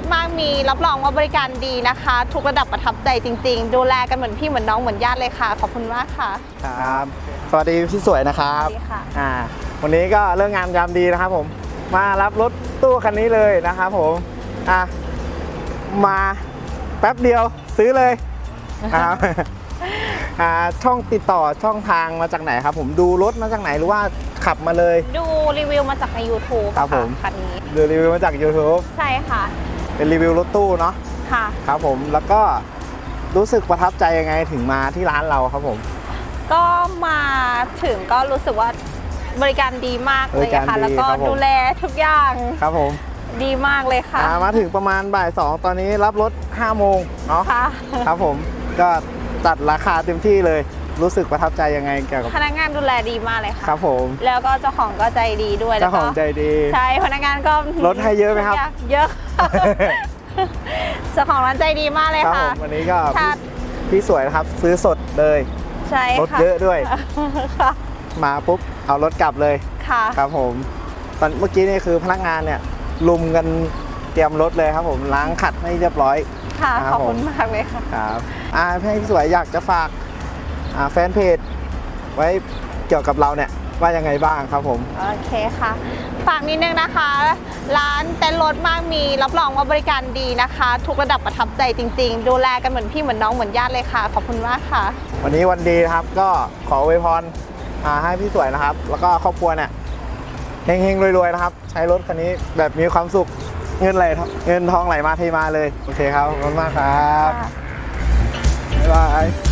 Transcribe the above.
ถมากมี รับรองว่าบริการดีนะคะ ทุกระดับประทับใจจริง ๆ ดูแลกันเหมือนพี่เหมือนน้องเหมือนญาติเลยค่ะ ขอบคุณมากค่ะ ครับ สวัสดีพี่สวยนะครับสวัสดีค่ะ อ่า วันนี้ก็เรื่องงานยามดีนะครับผม มารับรถตู้คันนี้เลยนะครับผม อะ มาแป๊บเดียวซื้อเลยนะครับอ่า ช่องติดต่อช่องทางมาจากไหนครับ ผมดูรถมาจากไหนหรือว่าขับมาเลย ดูรีวิวมาจากใน YouTube ครับผม คันนี้ดูรีวิวมาจาก YouTube ใช่ค่ะ เป็นรีวิวรถตู้เนาะค่ะ ครับผมแล้วก็รู้สึกประทับใจยังไงถึงมาที่ร้านเราครับผม ก็มาถึงก็รู้สึกว่าบริการดีมากเลยบริการค่ะดีแล้วก็ครับผม ดูแลทุกอย่างครับผมดีมากเลยค่ะอ่ามาถึงประมาณบ่ายสองตอนนี้รับรถ5โมงเนาะ ค่ะ ครับผมก็ ตัดราคาเต็มที่เลย รู้สึกประทับใจยังไงเกี่ยวกับ พนักงานดูแลดีมากเลยค่ะ ครับผม แล้วก็เจ้าของก็ใจดีด้วยเจ้าของใจดี ใช่ พนักงานก็ลดให้เยอะไหมครับ เยอะค่ะเจ้าของร้านใจดีมากเลยครับผค่ะมวันนี้ก็ค่ะพี่สวยนะครับซื้อสดเลย ใช่ลดค่ะเยอะด้วยค่ะมาปุ๊บเอารถกลับเลย ค่ะ ครับผม ตอนเมื่อกี้นี่คือพนักงานเนี่ยลุมกันเตรียมรถเลยครับผมล้างขัดให้เรียบร้อย ค่ะครับขอบคุณผมมากเลยค่ะครับอ่าให้พี่สวยอยากจะฝากอ่าแฟนเพจไว้เกี่ยวกับเราเนี่ยว่ายังไงบ้างครับผม โอเคค่ะ ฝากนิดนึงนะคะ ร้านเต็นท์รถมากมีรับรองว่าบริการดีนะคะ ทุกระดับประทับใจจริง ๆ ดูแลกันเหมือนพี่เหมือนน้องเหมือนญาติเลยค่ะ ขอบคุณมากค่ะ วันนี้วันดีนะครับก็ขออวยพรอ่าให้พี่สวยนะครับ แล้วก็ครอบครัวเนี่ยเฮงๆรวยๆนะครับ ใช้รถคันนี้แบบมีความสุข เงินไหลเงินทองไหลมาเทมาเลย โอเคครับ ขอบคุณมากครับ บ๊ายบาย